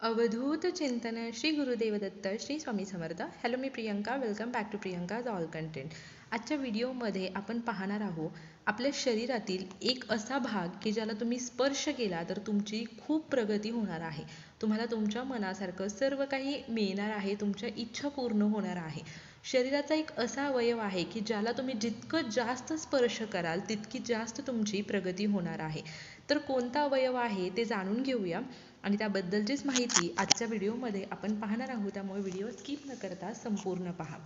अवधूत चिंतन Shri Gurudev Datta Shri Swami Samarth. Hello me Priyanka. Welcome back to Priyanka all content आजच्या व्हिडिओमध्ये आपण पाहणार आहोत आपल्या शरीरातील एक असा भाग की ज्याला तुम्ही स्पर्श केला तर तुमची खूप प्रगती होणार आहे. तुम्हाला तुमच्या मनासारखं सर्व काही मिळणार आहे तुमच्या इच्छा पूर्ण होणार आहे. शरीराचा एक असा अवयव आहे की ज्याला तुम्ही जितकं जास्त स्पर्श कराल तितकी जास्त तुमची प्रगती होणार आहे. तर कोणता अवयव आहे ते जाणून घेऊया. आणि त्याबद्दलचीच माहिती आजच्या व्हिडिओमध्ये आपण पाहणार आहोत त्यामुळे व्हिडिओ स्किप न करता संपूर्ण पहा.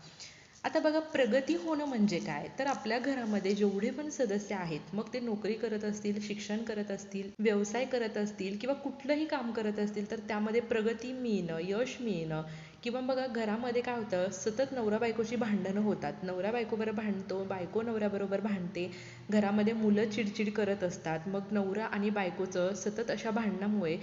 आता बघा प्रगती होणं म्हणजे काय? तर आपल्या घरामध्ये जेवढे पण सदस्य आहेत मग ते नोकरी करत असतील शिक्षण करत असतील व्यवसाय करत असतील किंवा कुठलंही काम करत असतील तर त्यामध्ये प्रगती मिळणं यश मिळणं किंवा बघा घरामध्ये काय होतं सतत नवरा बायकोची भांडणं होतात. नवरा बायकोबरोबर भांडतो बायको नवऱ्याबरोबर भांडते. घरामध्ये मुलं चिडचिड करत असतात. मग नवरा आणि बायकोचं सतत अशा भांडणामुळे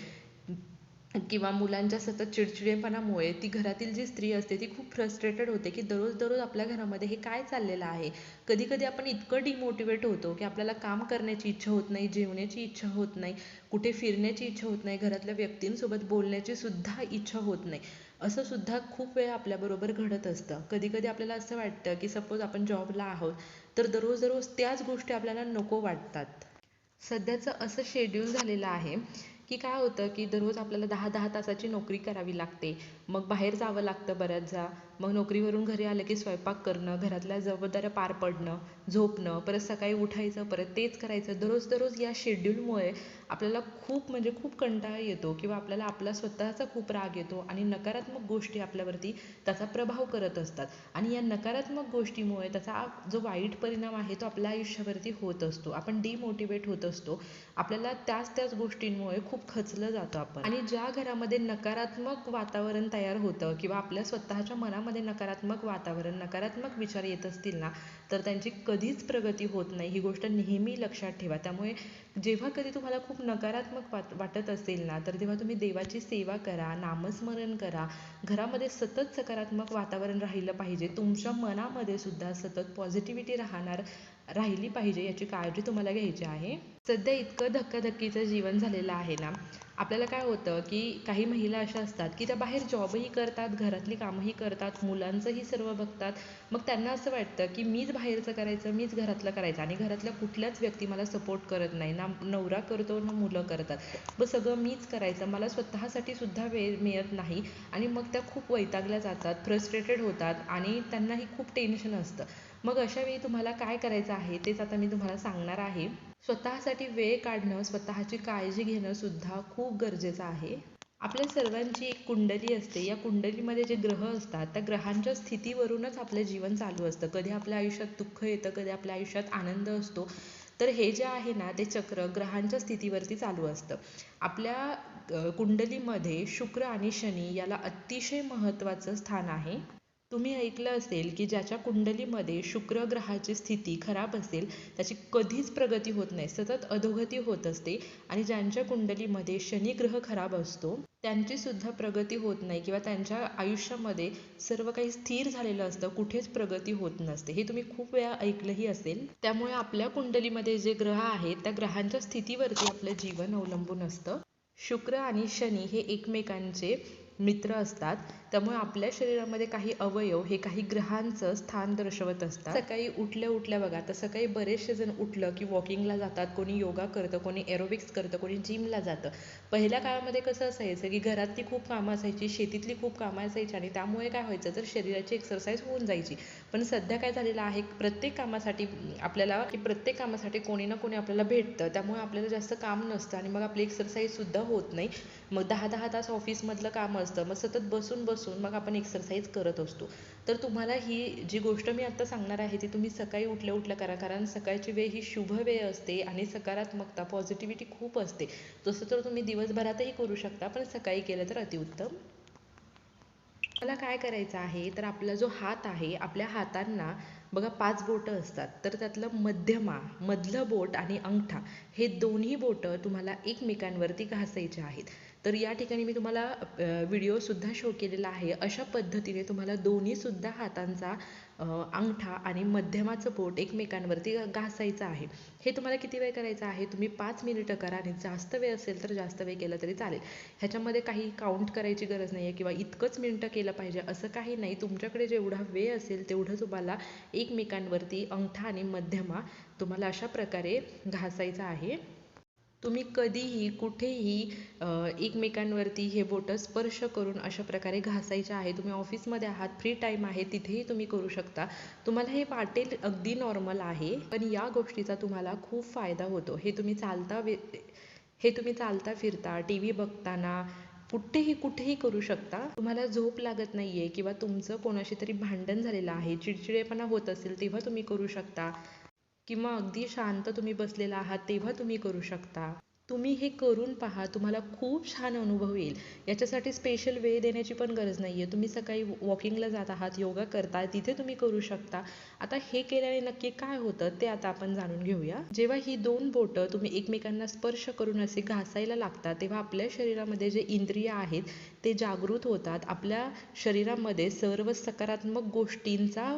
किंवा मुलांच्या सतत चिडचिडेपणामुळे ती घरातील जी स्त्री असते ती खूप फ्रस्ट्रेटेड होते की दररोज दररोज आपल्या घरामध्ये हे काय चाललेलं आहे? कधी कधी आपण इतकं डिमोटिवेट होतो की आपल्याला काम करण्याची इच्छा होत नाही जेवण्याची इच्छा होत नाही कुठे फिरण्याची इच्छा होत नाही घरातल्या व्यक्तींसोबत बोलण्याची सुद्धा इच्छा होत नाही. असं सुद्धा खूप वेळा आपल्याबरोबर घडत असतं. कधी कधी आपल्याला असं वाटतं की सपोज आपण जॉबला आहोत तर दररोज दररोज त्याच गोष्टी आपल्याला नको वाटतात. सध्याचं असं शेड्यूल झालेलं आहे की काय होतं की दररोज आपल्याला दहा दहा तासाची नोकरी करावी लागते. मग बाहेर जावं लागतं बऱ्याचदा. मग नोकरीवरून घरी आलं की स्वयंपाक करणं घरातल्या जबाबदाऱ्या पार पडणं झोपणं परत सकाळी उठायचं परत तेच करायचं. दररोज दररोज या शेड्यूलमुळे आपल्याला खूप म्हणजे खूप कंटाळा येतो किंवा आपल्याला आपला स्वतःचा खूप राग येतो आणि नकारात्मक गोष्टी आपल्यावरती त्याचा प्रभाव करत असतात. आणि या नकारात्मक गोष्टीमुळे त्याचा जो वाईट परिणाम आहे तो आपल्या आयुष्यावरती होत असतो. आपण डिमोटिवेट होत असतो. आपल्याला त्याच त्याच गोष्टींमुळे खूप खचलं जातो आपण. आणि ज्या घरामध्ये नकारात्मक वातावरण तयार होतं किंवा आपल्या स्वतःच्या मनामध्ये नकारात्मक वातावरण नकारात्मक विचार येत असतील ना तर त्यांची कधीच प्रगती होत नाही. ही गोष्ट नेहमी लक्षात ठेवा. त्यामुळे जेव्हा कधी तुम्हाला खूप नकारात्मक वाट वाटत असेल ना तर तेव्हा तुम्ही देवाची सेवा करा नामस्मरण करा. घरामध्ये सतत सकारात्मक वातावरण राहिलं पाहिजे. तुमच्या मनामध्ये सुद्धा सतत पॉझिटिव्हिटी राहणार राहिली पाहिजे याची काळजी तुम्हाला घ्यायची आहे. सध्या इतकं धक्काधक्कीचं जीवन झालेलं आहे ना आपल्याला काय होतं की काही महिला अशा असतात की त्या बाहेर जॉबही करतात घरातली कामंही करतात मुलांचंही सर्व बघतात. मग त्यांना असं वाटतं की मीच बाहेरचं करायचं मीच घरातलं करायचं आणि घरातल्या कुठल्याच व्यक्ती मला सपोर्ट करत नाही ना नवरा करतो ना मुलं करतात. मग सगळं मीच करायचं मला स्वतःसाठी सुद्धा वेळ मिळत नाही आणि मग त्या खूप वैतागल्या जातात फ्रस्ट्रेटेड होतात आणि त्यांनाही खूप टेन्शन असतं. मग अशा वेळी तुम्हाला काय करायचं आहे तेच आता मी तुम्हाला सांगणार आहे. स्वतःसाठी वेळ काढणं स्वतःची काळजी घेणं सुद्धा खूप गरजेचं आहे. आपल्या सर्वांची एक कुंडली असते. या कुंडलीमध्ये जे ग्रह असतात त्या ग्रहांच्या स्थितीवरूनच आपलं जीवन चालू असतं. कधी आपल्या आयुष्यात दुःख येतं कधी आपल्या आयुष्यात आनंद असतो. तर हे जे आहे ना ते चक्र ग्रहांच्या स्थितीवरती चालू असतं. आपल्या कुंडलीमध्ये शुक्र आणि शनी याला अतिशय महत्त्वाचं स्थान आहे. तुम्ही ऐकलं असेल की ज्याच्या कुंडलीमध्ये शुक्र ग्रहाची स्थिती खराब असेल त्याची कधीच प्रगती होत नाही सतत अधोगती होत असते आणि ज्यांच्या कुंडलीमध्ये शनी ग्रह खराब असतो त्यांची सुद्धा प्रगती होत नाही किंवा त्यांच्या आयुष्यामध्ये सर्व काही स्थिर झालेलं असतं कुठेच प्रगती होत नसते. हे तुम्ही खूप वेळा ऐकलंही असेल. त्यामुळे आपल्या कुंडलीमध्ये जे ग्रह आहेत त्या ग्रहांच्या स्थितीवरती आपलं जीवन अवलंबून असतं. शुक्र आणि शनी हे एकमेकांचे मित्र असतात. त्यामुळे आपल्या शरीरामध्ये काही अवयव हे काही ग्रहांचं स्थान दर्शवत असतात. सकाळी उठल्या उठल्या बघा तर सकाळी बरेचसे जण उठलं की वॉकिंगला जातात कोणी योगा करतं कोणी एरोबिक्स करतं कोणी जिमला जातं. पहिल्या काळामध्ये कसं असायचं की घरातली खूप कामं असायची शेतीतली खूप कामं असायची आणि त्यामुळे काय व्हायचं तर शरीराची एक्सरसाइज होऊन जायची. पण सध्या काय झालेलं आहे प्रत्येक कामासाठी आपल्याला की प्रत्येक कामासाठी कोणी ना कोणी आपल्याला भेटतं. त्यामुळे आपल्याला जास्त काम नसतं आणि मग आपली एक्सरसाइजसुद्धा होत नाही. मग दहा दहा तास ऑफिसमधलं काम असतं. मग सतत बसून बसून मग आपण एक्सरसाइज करत असतो. तर तुम्हाला ही जी गोष्ट मी आता सांगणार आहे ती तुम्ही सकाळी उठल्या उठल्या करा. कारण सकाळची वेळ ही शुभ वेळ असते आणि सकारात्मकता पॉझिटिव्हिटी खूप असते. तसं तर तुम्ही दिवसभरातही करू शकता पण सकाळी केलं तर अतिउत्तम. मला काय करायचं आहे तर आपला जो हात आहे आपल्या हातांना बघा पाच बोटं असतात. तर त्यातलं मध्यमा मधलं बोट आणि अंगठा हे दोन्ही बोटं तुम्हाला एकमेकांवरती घासायचे आहेत. तर या ठिकाणी मी तुम्हाला व्हिडिओसुद्धा शो केलेला आहे. अशा पद्धतीने तुम्हाला दोन्हीसुद्धा हातांचा अंगठा आणि मध्यमाचं बोट एकमेकांवरती घासायचं आहे. हे तुम्हाला किती वेळ करायचं आहे? तुम्ही पाच मिनिटं करा आणि जास्त वेळ असेल तर जास्त वेळ केलं तरी चालेल. ह्याच्यामध्ये काही काउंट करायची गरज नाही आहे किंवा इतकंच मिनटं केलं पाहिजे असं काही नाही. तुमच्याकडे जेवढा वेळ असेल तेवढं तुम्हाला एकमेकांवरती अंगठा आणि मध्यमा तुम्हाला अशा प्रकारे घासायचा आहे. तुम्ही कधीही कुठेही एकमेकांवरती हे बोटं स्पर्श करून अशा प्रकारे घासायचे आहे. तुम्ही ऑफिसमध्ये आहात फ्री टाईम आहे तिथेही तुम्ही करू शकता. तुम्हाला हे वाटेल अगदी नॉर्मल आहे पण या गोष्टीचा तुम्हाला खूप फायदा होतो. हे तुम्ही चालता हे तुम्ही चालता फिरता टी व्ही बघताना कुठेही कुठेही करू शकता. तुम्हाला झोप लागत नाहीये किंवा तुमचं कोणाशी तरी भांडण झालेलं आहे चिडचिडेपणा होत असेल तेव्हा तुम्ही करू शकता. किंवा अगदी शांत तुम्ही बसलेला आहात तेव्हा तुम्ही करू शकता. तुम्ही हे करून पहा तुम्हाला खूप छान अनुभव येईल. याच्यासाठी स्पेशल वेळ देण्याची पण गरज नाही आहे तुम्ही सकाळी वॉकिंगला जात आहात योगा करता तिथे तुम्ही करू शकता. आता हे केल्याने नक्की काय होतं ते आता आपण जाणून घेऊया. जेव्हा ही दोन बोटं तुम्ही एकमेकांना स्पर्श करून असे घासायला लागतात तेव्हा आपल्या शरीरामध्ये जे इंद्रिय आहेत ते जागृत होतात. आपल्या शरीरामध्ये सर्व सकारात्मक गोष्टींचा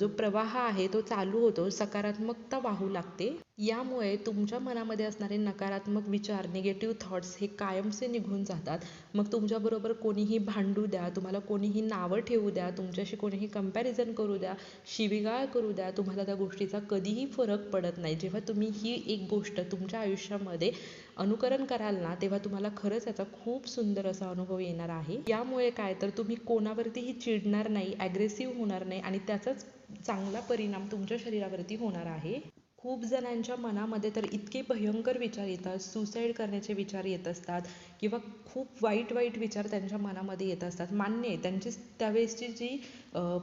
जो प्रवाह आहे तो चालू होतो. सकारात्मकता वाहू लागते. यामुळे तुमच्या मनामध्ये असणारे नकारात्मक विचार निगेटिव्ह थॉट्स हे कायमचे निघून जातात. मग तुमच्याबरोबर कोणीही भांडू द्या तुम्हाला कोणीही नावं ठेवू द्या तुमच्याशी कोणीही कंपॅरिझन करू द्या शिवीगाळ करू द्या तुम्हाला त्या गोष्टीचा कधीही फरक पडत नाही. जेव्हा तुम्ही ही एक गोष्ट तुमच्या आयुष्यामध्ये अनुकरण कराल ना तेव्हा तुम्हाला खरंच याचा खूप सुंदर असा अनुभव येणार आहे. यामुळे काय तर तुम्ही कोणावरतीही चिडणार नाही ॲग्रेसिव्ह होणार नाही आणि त्याचाच चांगला परिणाम तुमच्या शरीरावरती होणार आहे. खूप जणांच्या मनामध्ये तर इतके भयंकर विचार येतात सुसाईड करण्याचे विचार येत असतात. किंवा खूप वाईट वाईट विचार त्यांच्या मनामध्ये येत असतात. मान्य आहे. त्यांची त्यावेळेसची जी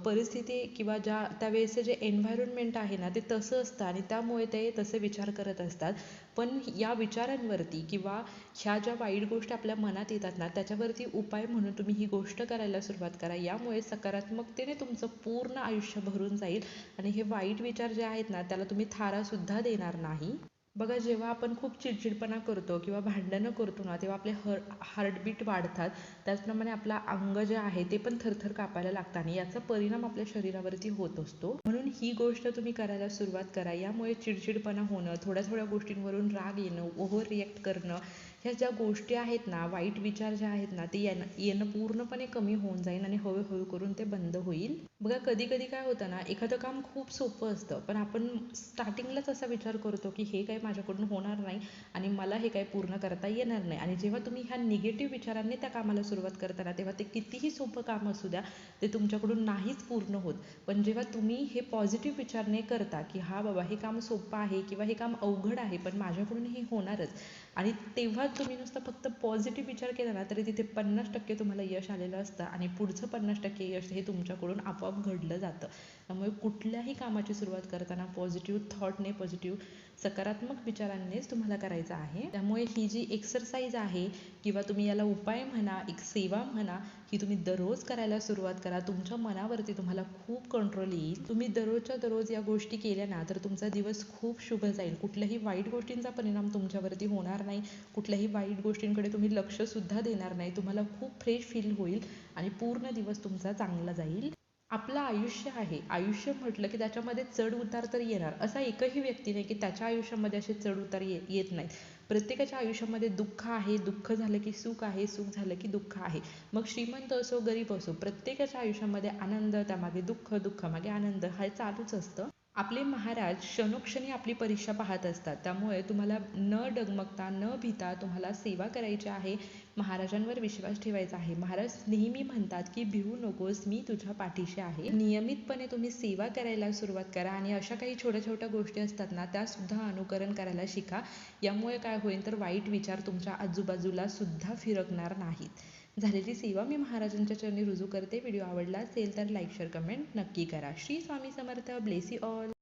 परिस्थिती किंवा ज्या त्यावेळेसचं जे एन्व्हायरमेंट आहे ना ते तसं असतं आणि त्यामुळे ते तसे विचार करत असतात. पण या विचारांवरती किंवा ह्या ज्या वाईट गोष्टी आपल्या मनात येतात ना त्याच्यावरती उपाय म्हणून तुम्ही ही गोष्ट करायला सुरुवात करा. यामुळे सकारात्मकतेने तुमचं पूर्ण आयुष्य भरून जाईल आणि हे वाईट विचार जे आहेत ना त्याला तुम्ही थारासुद्धा देणार नाही. बघा जेव्हा आपण खूप चिडचिडपणा करतो किंवा भांडणं करतो ना तेव्हा आपले हर हार्टबीट वाढतात. त्याचप्रमाणे आपला अंग जे आहे ते पण थरथर कापायला लागतं आणि याचा परिणाम आपल्या शरीरावरती होत असतो. म्हणून ही गोष्ट तुम्ही करायला सुरुवात करा. यामुळे चिडचिडपणा होणं थोड्या थोड्या गोष्टींवरून राग येणं ओव्हर रिॲक्ट करणं ह्या ज्या गोष्टी आहेत ना वाईट विचार जे आहेत ना ते येणं येणं पूर्णपणे कमी होऊन जाईल आणि हळूहळू करून ते बंद होईल. बघा कधी कधी काय होतं ना एखादं काम खूप सोपं असतं पण आपण स्टार्टिंगलाच असा विचार करतो की हे काय माझ्याकडून होणार नाही आणि मला हे काय पूर्ण करता येणार नाही. आणि जेव्हा तुम्ही ह्या निगेटिव्ह विचारांनी त्या कामाला सुरुवात करताना तेव्हा ते कितीही सोपं काम असू द्या ते तुमच्याकडून नाहीच पूर्ण होत. पण जेव्हा तुम्ही हे पॉझिटिव्ह विचारने करता की हा बाबा हे काम सोपं आहे किंवा हे काम अवघड आहे पण माझ्याकडून हे होणारच. आणि तेव्हा तुम्ही नुसतं फक्त पॉझिटिव्ह विचार केला ना तरी तिथे पन्नास टक्के तुम्हाला यश आलेलं असतं आणि पुढचं पन्नास टक्के यश हे तुमच्याकडून आपोआप घडलं जातं. त्यामुळे कुठल्याही कामाची सुरुवात करताना पॉझिटिव्ह थॉटने पॉझिटिव्ह सकारात्मक विचारांनीच तुम्हाला करायचं आहे. त्यामुळे ही जी एक्सरसाइज आहे किंवा तुम्ही याला उपाय म्हणा एक सेवा म्हणा ही तुम्ही दररोज करायला सुरुवात करा. तुमच्या मनावरती तुम्हाला खूप कंट्रोल येईल. तुम्ही दररोजच्या दररोज या गोष्टी केल्या ना तर तुमचा दिवस खूप शुभ जाईल. कुठल्याही वाईट गोष्टींचा परिणाम तुमच्यावरती होणार नाही. कुठल्याही वाईट गोष्टींकडे तुम्ही लक्षसुद्धा देणार नाही. तुम्हाला खूप फ्रेश फील होईल आणि पूर्ण दिवस तुमचा चांगला जाईल. आपलं आयुष्य आहे. आयुष्य म्हटलं की त्याच्यामध्ये चढ उतार तर येणार. असा एकही व्यक्ती नाही की त्याच्या आयुष्यामध्ये असे चढ उतार ये येत नाहीत. प्रत्येकाच्या आयुष्यामध्ये दुःख आहे. दुःख झालं की सुख आहे. सुख झालं की दुःख आहे. मग श्रीमंत असो गरीब असो प्रत्येकाच्या आयुष्यामध्ये आनंद त्यामागे दुःख दुःखामागे आनंद हे चालूच असतं. आपले महाराज क्षणोक्षणी आपली परीक्षा पाहत असतात. त्यामुळे तुम्हाला न डगमगता न भिता तुम्हाला सेवा करायची आहे महाराजांवर विश्वास ठेवायचा आहे. महाराज नेहमी म्हणतात की भिवू नकोस मी तुझ्या पाठीशी आहे. नियमितपणे तुम्ही सेवा करायला सुरुवात करा आणि अशा काही छोट्या छोट्या गोष्टी असतात ना त्या सुद्धा अनुकरण करायला शिका. यामुळे काय होईल तर वाईट विचार तुमच्या आजूबाजूला सुद्धा फिरकणार नाहीत. झालेली सेवा मी महाराजांच्या चरणी रुजू करते. व्हिडिओ आवडला असेल तर लाईक शेअर कमेंट नक्की करा. श्री स्वामी समर्थ. Blessed all.